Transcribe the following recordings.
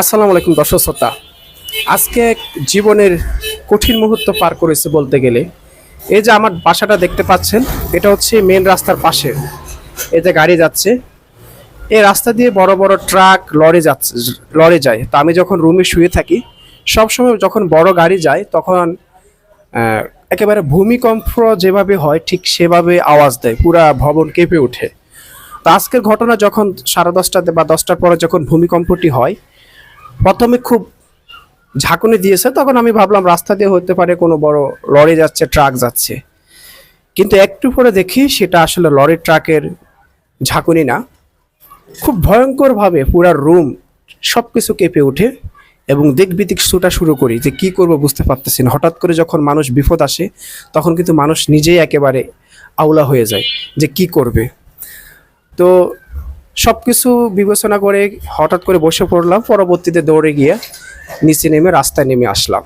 আসসালামু আলাইকুম দর্শক শ্রোতা। আজকে জীবনের কঠিন মুহূর্ত পার করেছে বলতে গেলে। এই যে আমার বাসাটা দেখতে পাচ্ছেন, এটা হচ্ছে মেন রাস্তার পাশে। এই যে গাড়ি যাচ্ছে, এই রাস্তা দিয়ে বড় বড় ট্রাক, লরি যাচ্ছে, লরি যায়। তো আমি যখন রুমে শুয়ে থাকি সবসময় যখন বড় গাড়ি যায়, তখন একেবারে ভূমিকম্প যেভাবে হয়, ঠিক সেভাবে আওয়াজ দেয়, পুরা ভবন কেঁপে ওঠে। তো আজকের ঘটনা যখন সাড়ে দশটাতে বা দশটার পরে যখন ভূমিকম্পটি হয় প্রথমে খুব ঝাঁকুনি দিয়েছে, তখন আমি ভাবলাম রাস্তা দিয়ে হতে পারে কোনো বড় লরি যাচ্ছে, ট্রাক যাচ্ছে। কিন্তু একটু পরে দেখি সেটা আসলে লরি ট্রাকের ঝাঁকুনি না। খুব ভয়ঙ্করভাবে পুরা রুম সব কিছু কেঁপে ওঠে এবং দিক বিদিক ছুটা শুরু করি যে কি করব বুঝতে পারতেছি না। হঠাৎ করে যখন মানুষ বিপদ আসে, তখন কিন্তু মানুষ নিজেই একেবারে আউলা হয়ে যায় যে কি করবে। তো সব কিছু বিবেচনা করে হঠাৎ করে বসে পড়লাম, পরবর্তীতে দৌড়ে গিয়ে নিচে নেমে রাস্তায় নেমে আসলাম।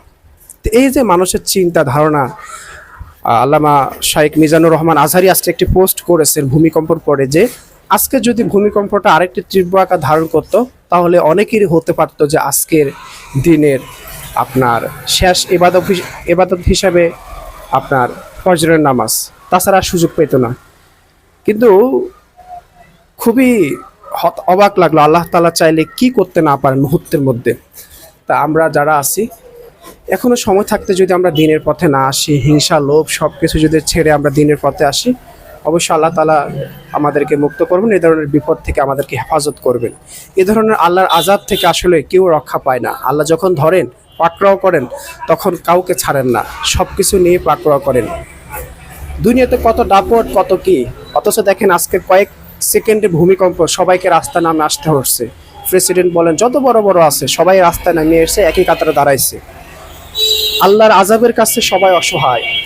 তো এই যে মানুষের চিন্তা ধারণা আল্লামা শাইখ মিজানুর রহমান আজহারি আজকে একটি পোস্ট করেছেন ভূমিকম্পর পরে যে, আজকে যদি ভূমিকম্পটা আরেকটি তীব্র আকার ধারণ করত, তাহলে অনেকেরই হতে পারতো যে আজকের দিনের আপনার শেষ এবাদত এবাদত হিসাবে আপনার ফজরের নামাজ। তাছাড়া সুযোগ পেত না। কিন্তু খুবই অবাক লাগল। আল্লাহ তালা চাইলে কি করতে না পারেন মুহূর্তের মধ্যে? তা আমরা যারা আছি, এখনও সময় থাকতে যদি আমরা দিনের পথে না আসি, হিংসা, লোভ সব কিছু যদি ছেড়ে আমরা দিনের পথে আসি, অবশ্যই আল্লাহ তালা আমাদেরকে মুক্ত করবেন এ ধরনের বিপদ থেকে আমাদেরকে হেফাজত করবেন। এ ধরনের আল্লাহর আজাদ থেকে আসলে কেউ রক্ষা পায় না। আল্লাহ যখন ধরেন, পাকড়াও করেন, তখন কাউকে ছাড়েন না। সব কিছু নিয়ে পাকড়াও করেন। দুনিয়াতে কত ডাপট কত কি? অথচ দেখেন আজকে কয়েক সেকেন্ডে ভূমিকম্প, সবাইকে রাস্তা নামে আসতে হচ্ছে। প্রেসিডেন্ট বলেন, যত বড় বড় আছে, সবাই রাস্তায় নামিয়ে এসে একই কাতারে দাঁড়াইছে। আল্লাহর আজাবের কাছে সবাই অসহায়।